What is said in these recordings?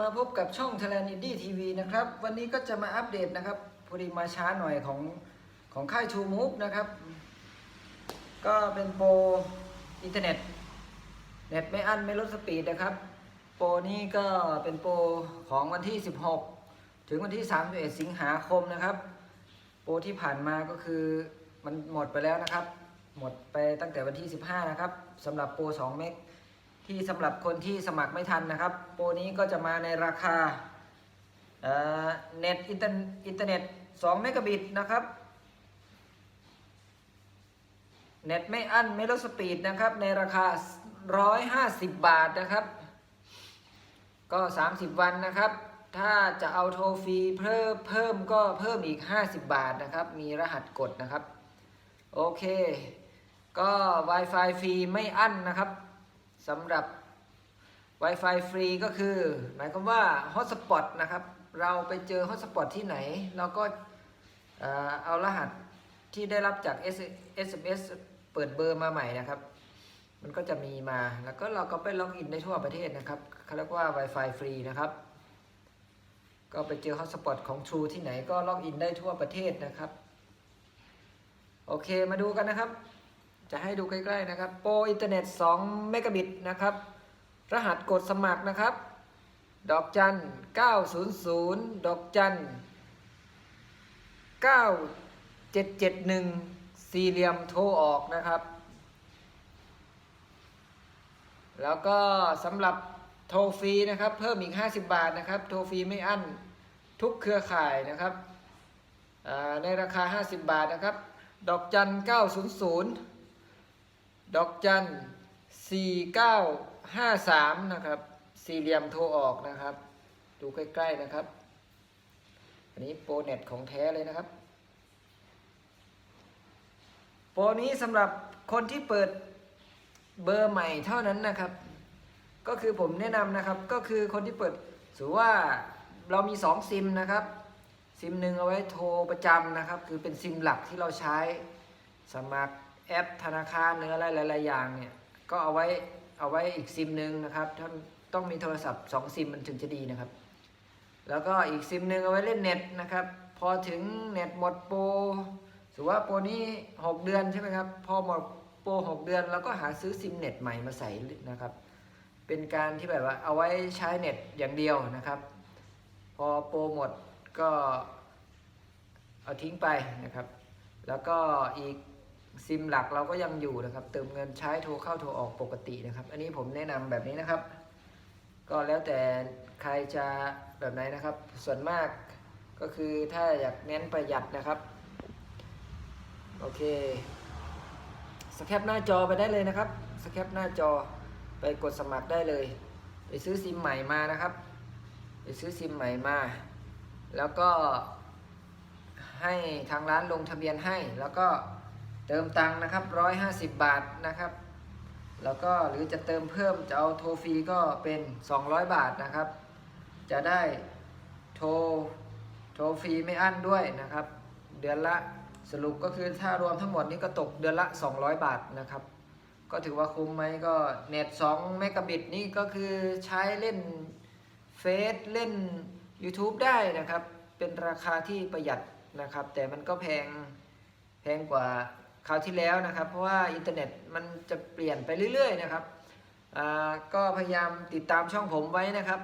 มาพบกับช่อง Thailand Indie TV นะครับ วันนี้ก็จะมาอัปเดตนะครับพอดีมาช้าหน่อยของของค่าย True Move นะครับ ก็เป็นโปรอินเทอร์เน็ต เน็ตไม่อั้นไม่ลดสปีดนะครับ โปรนี้ก็เป็นโปรของวันที่ 16 ถึงวันที่31สิงหาคมนะครับ โปรที่ผ่านมาก็คือมันหมดไปแล้วนะครับ หมดไปตั้งแต่วันที่ 15 นะครับสำหรับโปร2เมก ที่สำหรับคนที่สมัครไม่ทันนะครับ โปรนี้ก็จะมาในราคาเน็ตอินเทอร์อินเทอร์เน็ต2เมกะบิตนะครับเน็ตไม่อั้นไม่ลดสปีดนะครับ ในราคา 150 บาทนะครับ ก็ 30 วันนะครับ ถ้าจะเอาโทรฟรีเพิ่มเพิ่มก็เพิ่มอีก 50 บาทนะครับ มีรหัสกดนะครับ โอเค ก็ Wi-Fi ฟรีไม่อั้นนะครับ สำหรับ Wi-Fi ฟรีก็คือ หมายความว่า Hotspot นะครับ เราไปเจอ Hotspot ที่ไหน เราก็เอารหัสที่ได้รับจาก SMS เปิดเบอร์มาใหม่นะครับ มันก็จะมีมา แล้วก็เราก็ไปล็อกอินได้ทั่วประเทศนะครับเขาเรียกว่า Wi-Fi ฟรีนะครับ ก็ไปเจอ Hotspot ของ True ที่ไหนก็ล็อกอินได้ทั่วประเทศนะครับ โอเค มาดูกันนะครับ จะให้ดูใกล้ๆนะครับ โปรอินเทอร์เน็ต2เมกะบิตนะครับ รหัสกดสมัครนะครับ ดอกจัน 900 ดอกจัน 9771 สี่เหลี่ยมโทรออกนะครับ แล้วก็สำหรับโทรฟรีนะครับ เพิ่มอีก 50 บาทนะครับ โทรฟรีไม่อั้นทุกเครือข่ายนะครับในราคา 50 บาทนะครับ ดอกจัน 900 ดอกจัน4953นะครับ สี่เหลี่ยมโทรออกนะครับ ดูใกล้ๆนะครับ อันนี้โปรเน็ตของแท้เลยนะครับ โปรนี้สำหรับคนที่เปิดเบอร์ใหม่เท่านั้นนะครับ ก็คือผมแนะนำนะครับ ก็คือคนที่เปิดสมมุติว่าเรามี2ซิมนะครับซิมหนึ่งเอาไว้โทรประจำนะครับ คือเป็นซิมหลักที่เราใช้สมัคร แอปธนาคารหรืออะไรหลาย ๆ อย่างเนี่ยก็เอาไว้เอาไว้อีกซิมหนึ่งนะครับท่านต้องมีโทรศัพท์2ซิมมันถึงจะดีนะครับ แล้วก็อีกซิมหนึ่งเอาไว้เล่นเน็ตนะครับ พอถึงเน็ตหมดโปรสมมติว่าโปรนี้ 6 เดือนใช่ไหมครับ พอหมดโปร6เดือนเราก็หาซื้อซิมเน็ตใหม่มาใส่นะครับ เป็นการที่แบบว่าเอาไว้ใช้เน็ตอย่างเดียวนะครับ พอโปรหมดก็เอาทิ้งไปนะครับ แล้วก็อีก ซิมหลักเราก็ยังอยู่นะครับ เติมเงินใช้โทรเข้าโทรออกปกตินะครับ อันนี้ผมแนะนำแบบนี้นะครับ ก็แล้วแต่ใครจะแบบไหนนะครับ ส่วนมากก็คือถ้าอยากเน้นประหยัดนะครับ โอเคสแคปหน้าจอไปได้เลยนะครับสแคปหน้าจอไปกดสมัครได้เลย ไปซื้อซิมใหม่มานะครับ ไปซื้อซิมใหม่มา แล้วก็ให้ทางร้านลงทะเบียนให้แล้วก็ เติมตังค์นะครับ 150 บาทนะครับ แล้วก็หรือจะเติมเพิ่มจะเอาโทรฟรีก็เป็น 200 บาทนะครับ จะได้โทรโทรฟรีไม่อั้นด้วยนะครับ เดือนละสรุปก็คือถ้ารวมทั้งหมดนี้ก็ตกเดือนละ 200 บาทนะครับ ก็ถือว่าคุ้มไหมก็เน็ต2เมกะบิตนี่ก็คือใช้เล่นเฟซเล่น YouTube ได้นะครับ เป็นราคาที่ประหยัดนะครับ แต่มันก็แพงแพงกว่า คราวที่แล้วนะครับ เพราะว่าอินเทอร์เน็ตมันจะเปลี่ยนไปเรื่อย ๆ นะครับก็พยายามติดตามช่องผมไว้นะครับ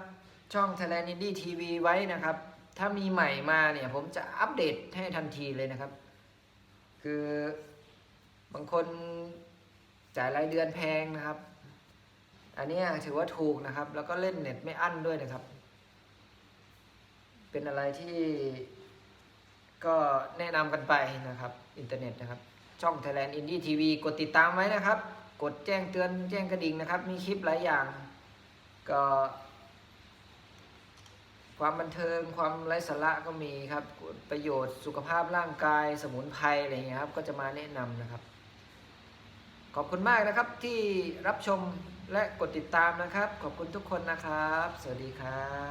ช่อง Thailand Indie TV ไว้นะครับ ถ้ามีใหม่มาเนี่ยผมจะอัปเดตให้ทันทีเลยนะครับ คือบางคนจ่ายรายเดือนแพงนะครับ อันนี้ถือว่าถูกนะครับ แล้วก็เล่นเน็ตไม่อั้นด้วยนะครับ เป็นอะไรที่ก็แนะนำกันไปนะครับ อินเทอร์เน็ตนะครับ ช่อง Thailand Indie TV กดติดตามไว้นะครับ กดแจ้งเตือนแจ้งกระดิ่งนะครับ มีคลิปหลายอย่าง ก็ ความบันเทิงความไร้สาระก็มีครับ ประโยชน์สุขภาพร่างกายสมุนไพรอะไรอย่างเงี้ยครับ ก็จะมาแนะนำนะครับ ขอบคุณมากนะครับที่รับชมและกดติดตามนะครับ ขอบคุณทุกคนนะครับ สวัสดีครับ